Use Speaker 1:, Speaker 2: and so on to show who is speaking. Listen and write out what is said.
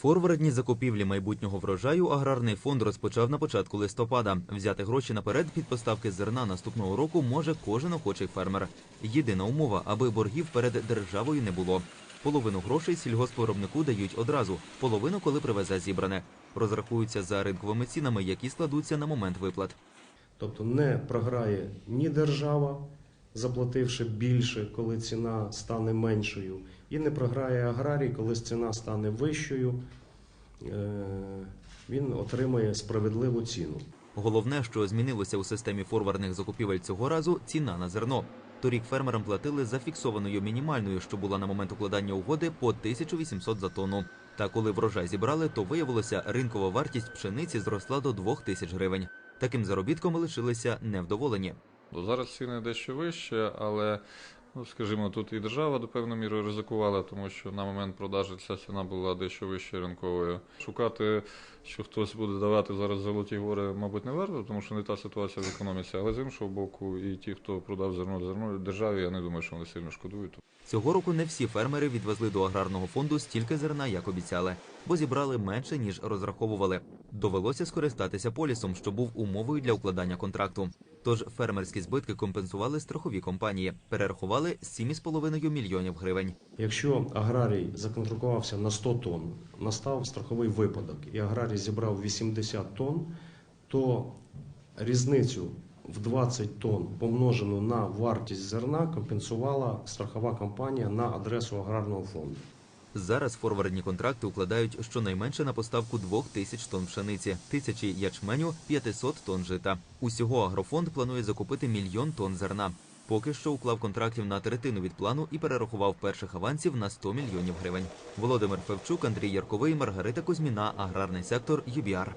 Speaker 1: Форвардні закупівлі майбутнього врожаю аграрний фонд розпочав на початку листопада. Взяти гроші наперед під поставки зерна наступного року може кожен охочий фермер. Єдина умова, аби боргів перед державою не було. Половину грошей сільгоспвиробнику дають одразу, половину, коли привезе зібране. Розрахуються за ринковими цінами, які складуться на момент виплат.
Speaker 2: Тобто не програє ні держава, заплативши більше, коли ціна стане меншою, і не програє аграрій, коли ціна стане вищою. Е, Він отримає справедливу ціну.
Speaker 1: Головне, що змінилося у системі форвардних закупівель цього разу ціна на зерно. Торік фермерам платили за фіксованою мінімальною, що була на момент укладання угоди по 1800 за тонну. Та коли врожай зібрали, то виявилося, ринкова вартість пшениці зросла до 2000 гривень. Таким заробітком лишилися невдоволені.
Speaker 3: Бо зараз ціни дещо вищі, але, ну, скажімо, тут і держава до певної міри ризикувала, тому що на момент продажу ця ціна була дещо вищою ринковою. Шукати, що хтось буде давати зараз золоті гори, мабуть, не варто, тому що не та ситуація в економіці. Але з іншого боку, і ті, хто продав зерно зерно державі, я не думаю, що вони сильно шкодують.
Speaker 1: Цього року не всі фермери відвезли до аграрного фонду стільки зерна, як обіцяли, бо зібрали менше ніж розраховували. Довелося скористатися полісом, що був умовою для укладання контракту. Тож фермерські збитки компенсували страхові компанії, перерахували 7,5 мільйонів гривень.
Speaker 2: Якщо аграрій законтрактувався на 100 тонн, настав страховий випадок, і аграрій зібрав 80 тонн, то різницю в 20 тонн помножену на вартість зерна компенсувала страхова компанія на адресу аграрного фонду.
Speaker 1: Зараз форвардні контракти укладають щонайменше на поставку 2 тисяч тонн пшениці, тисячі ячменю, 500 тонн жита. Усього агрофонд планує закупити мільйон тонн зерна. Поки що уклав контрактів на третину від плану і перерахував перших авансів на 100 мільйонів гривень. Володимир Февчук, Андрій Ярковий, Маргарита Кузьміна, аграрний сектор ЮБІАР.